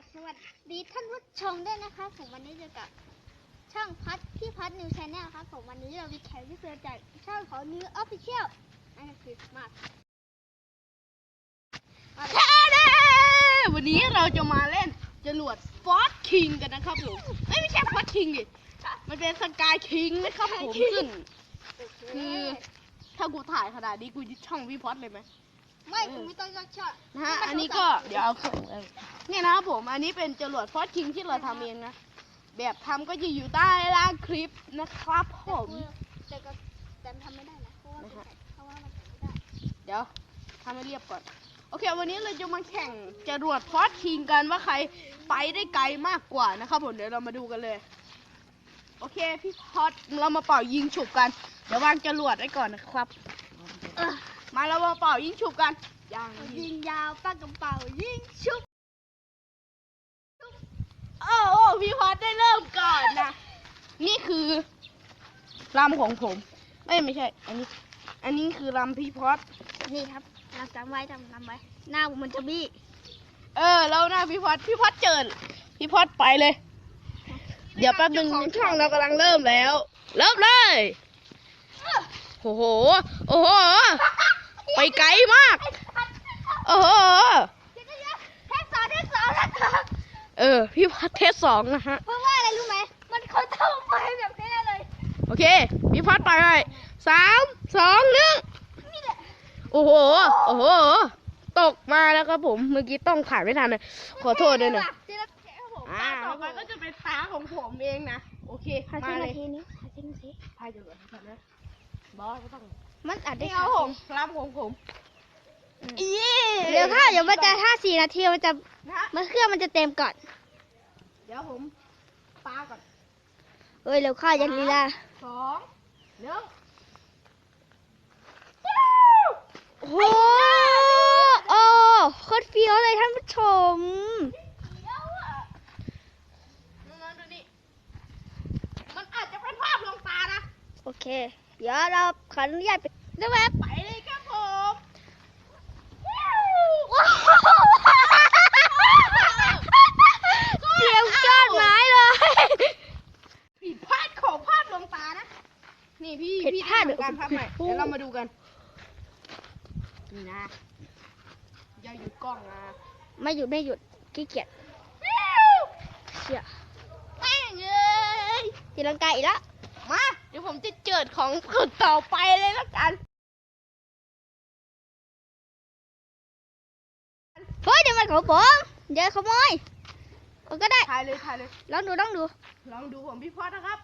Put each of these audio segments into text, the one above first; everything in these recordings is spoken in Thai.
บสวัสดีท่านผู้ชมด้วยนะคะผมวันนี้เจอกับ ช่องพัดพี่พัดนิวชาแนลครับผมวันนี้เรามีแขกพิเศษจากช่องของนิวออฟฟิเชียลนั่นก็คือมาร์คมาเลยแท้แน่วันนี้เราจะมาเล่นจรวดฟอสคิงกันนะครับผมเอ้ยไม่ใช่ฟอสคิงดิมันเป็นสกายคิงนะครับผมซึ่งคือถ้ากูถ่ายขนาดนี้กูยึดช่องพี่พอดเลยไหม ไม่คุณไม่ต้องช็อตนะฮะอันนี้ก็เดี๋ยวเอาส่งเลยเนี่ยนะครับผมอันนี้เป็นจรวดฟอสคิงที่เราทำเองนะ แบบทำก็จะอยู่ใต้ล่างคลิปนะครับผม แต่ก็แต่ทำไม่ได้นะเพราะว่านะฮะเพราะว่ามันทำไม่ได้เดี๋ยวทำให้เรียบก่อน โอเค วันนี้เราจะมาแข่งจรวดฟอสคิงกันว่าใครไปได้ไกลมากกว่านะครับผมเดี๋ยวเรามาดูกันเลย โอเค พี่พอดเรามาเป่ายิงฉุบกัน เดี๋ยววางจรวดไว้ก่อนนะครับ เออ มาเรามาเป่ายิงฉุบกันยังยิงยาวปากกระเป๋ายิงชุบโอ้โอ้พี่พอดได้เริ่มก่อนนะ นี่คือลำของผมไม่ไม่ใช่ อันนี้ อันนี้คือลำพี่พอดนี่ครับเราจำไว้จำจำไว้ หน้าผมมันจะบี้ เออ แล้วนะพี่พอดพี่พอดเจิญพี่พอดไปเลย เดี๋ยวแป๊บนึงช่องเรากำลังเริ่มแล้ว เริ่มเลย โอ้โห โอ้โห ไปไกลมากโอ้โหเดี๋ยวเดี๋ยวเทสสองเทสสองแล้วก็เออ พี่พอดเทสสองนะฮะ เพราะว่าอะไรรู้ไหม มันเขาทำไปแบบนี้เลย โอเค พี่พอดไปเลยสามสองหนึ่งนี่แหละโอ้โห โอ้โห ตกมาแล้วครับผม เมื่อกี้ต้องถ่ายไม่ทันเลย ขอโทษด้วยนะทีละเทสผมอ่าต่อไปก็จะเป็นตาของผมเองนะ โอเคหามาชิ้นเลนายทีนี้หาชิ้นนาทีพายจะเหลือเท่านั้นบอสก็ต้อง มันอัดได้นี่เอาผมรับของผมอีเดี๋ยวถ้าเดี๋ยวมันจะถ้าสี่นาทีมันจะนะฮะมันเครื่องมันจะเต็มก่อน เดี๋ยวผมปาก่อนเอ้ยเร็วเข้ายันลีลาสองหนึ่งโอ้โหโอ้โคตรเฟี้ยวเลยท่านผู้ชม เดี๋ยวอะน้องๆดูนี่มันอาจจะเป็นภาพลวงตานะโอเค เดี๋ยวเราขออนุญาตไปได้ไหมไปเลยครับผมเสียงยอดไม้เลย ผิดพลาดของภาพลวงตานะ นี่พี่ผิดพี่พลาดเหมือนกันภาพใหม่โอ้โหเดี๋ยวเรามาดูกัน นี่นะ อย่าหยุดกล้องนะไม่หยุดไม่หยุดขี้เกียจเชี่ยแม่งเอ้ยตีลังกาอีกแล้ว มา เดี๋ยวผมจะเจิดของคนต่อไปเลยละกัน เฮ้ยเดี๋ยวมันของผมเดี๋ยวขโมยมันก็ได้ถ่ายเลยถ่ายเลย ลองดูลองดูลองดูของพี่พอดนะครับ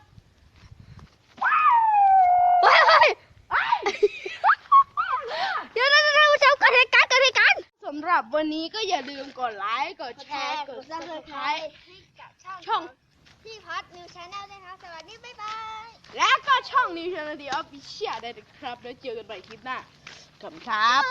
เฮ้ยเฮ้ยเดี๋ยวเดี๋ยวเดี๋ยวท่านผู้ชมเกิดเหตุการณ์เกิดเหตุการณ์ สำหรับวันนี้ก็อย่าลืมกดไลค์กดแชร์กด subscribe ให้กับช่อง ช่อง พี่พัดนิวชาแนลด้วยนะคะสวัสดี บ๊ายบายและก็ ช่องนิวชาแนลดีออฟฟิเชียลได้เลยครับ แล้วเจอกันใหม่คลิปหน้าขอบคุณครับ